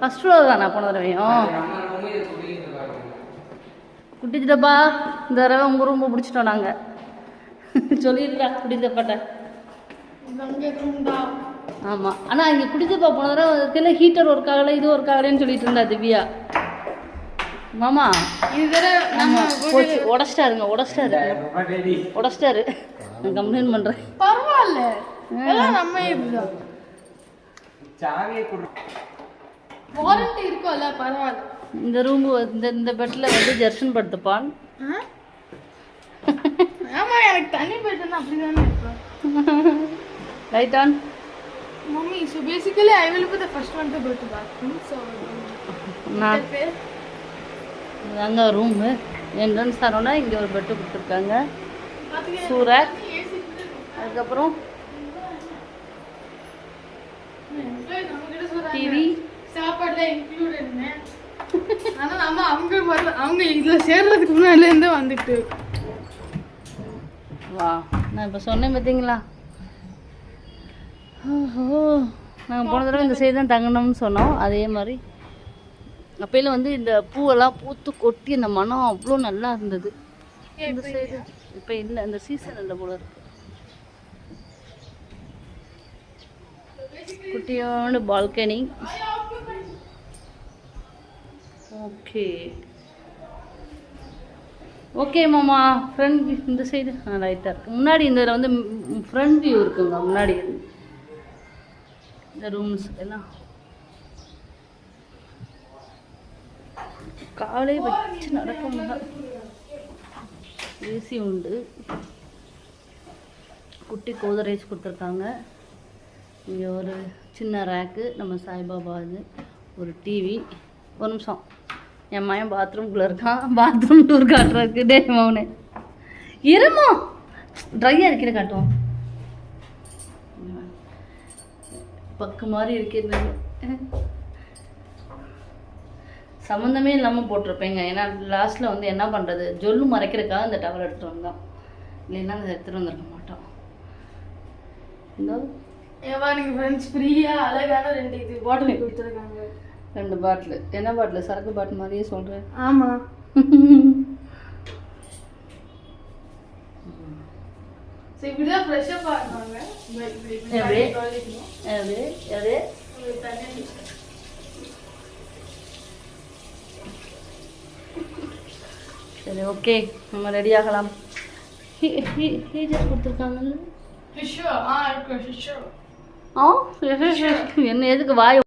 First floor தானே போன தடவையும்? குட்டி சித்தப்பா இந்த தடவை உங்கள் ரூம் பிடிச்சிட்டோம் நாங்கள் சொல்லிடுறா குட்டி சித்தப்பாட்ட ஆமாம் ஆனால் இங்கே குட்டி சித்தப்பா போன தடவை ஹீட்டர் ஒர்க் ஆகலை இது ஒர்க் ஆகலைன்னு சொல்லிட்டு இருந்தா திவ்யா. மாமா. இது தடவை ஆமா. போச்சு. உடச்சிட்டாருங்க உடச்சிட்டாரு. உடச்சிட்டாரு. நான் கம்ப்ளைண்ட் பண்ணுறேன் பரவாயில்ல. எல்லாம் நம்ம இதுதான் வாரண்டி இருக்கும்ல பரவாயில்ல. இந்த ரூம் இந்த இந்த பெட்டில் வந்து ஜெர்சன் படுத்துப்பான்? ஆமா எனக்கு தண்ணி போயிட்டு அப்படிதானே இருக்கும் right on mummy so basically I will be the first one to go to bathroom so நான் அங்கே ரூமு என்ட்ரன்ஸ் ஆனோன்னா இங்கே ஒரு பெட்டு கொடுத்துருக்காங்க. சூரக் அதுக்கப்புறம் டிவி. சாப்பாடுல இன்க்ளூடட்னு ஆனா நம்ம அவங்க வர அவங்க இதுல சேர்றதுக்கு முன்னாடில இருந்தே வந்துட்டு. வா நான் இப்போ சொன்னேன் பார்த்தீங்களா ஓஹோ நாங்கள் போன தடவை இந்த சைடு தான் தங்கணும்னு சொன்னோம். அதே மாதிரி. அப்பையில வந்து இந்த பூவெல்லாம் பூத்து கொட்டி அந்த மனம் அவ்வளோ நல்லா இருந்தது. இந்த சைடு. இப்போ இல்லை இந்த சீசன் இல்லை போல இருக்கு. குட்டியோண்டு பால்கனி ஓகே ஓகே மாமா ஃப்ரண்ட் வியூ இந்த சைடு ஆ ரைட்டாக இருக்குது முன்னாடி இந்த வந்து ஃப்ரண்ட் வியூ இருக்குங்க முன்னாடி இந்த ரூம்ஸ் எல்லாம் காலே வச்சு நடக்க முடியாது ஏசி உண்டு குட்டி கோதரேஜ் கொடுத்துருக்காங்க இங்கே ஒரு சின்ன ரேக்கு நம்ம சாய்பாபா இது ஒரு டிவி ஒரு நிமிஷம். என் மயம் பாத்ரூம்குள்ளே இருக்கான். பாத்ரூம் டூர் காட்டுறதுக்கு டே மௌனே இருமா? ட்ரையாக இருக்கிற காட்டுவோம். பக்கு மாதிரி இருக்கிறது சம்மந்தமே இல்லாமல் போட்டிருப்பேங்க. ஏன்னா லாஸ்ட்டில் வந்து என்ன பண்ணுறது ஜொல்லு மறைக்கிறதுக்காக இந்த டவல் எடுத்துகிட்டு வந்தோம் இல்லைன்னா அதை எடுத்துகிட்டு வந்திருக்க மாட்டோம் இந்த. ஏவா நீங்க ஃப்ரெண்ட்ஸ் ஃப்ரீயா அழகான ரெண்டு இது பாட்டில் கொடுத்துருக்காங்க ரெண்டு பாட்டில் என்ன பாட்டில் சரக்கு பாட்டில் மாதிரியே சொல்கிறேன் ஆமா சரி இப்படிதான் ஃப்ரெஷ்ஷப் சரி ஓகே நம்ம ரெடி ஆகலாம் ஹீட்டர் கொடுத்துருக்காங்கல்ல ஃபிஷ்ஷோ ஆ இருக்கு ஃபிஷ்ஷோ ஆ என்ன எதுக்கு வாய்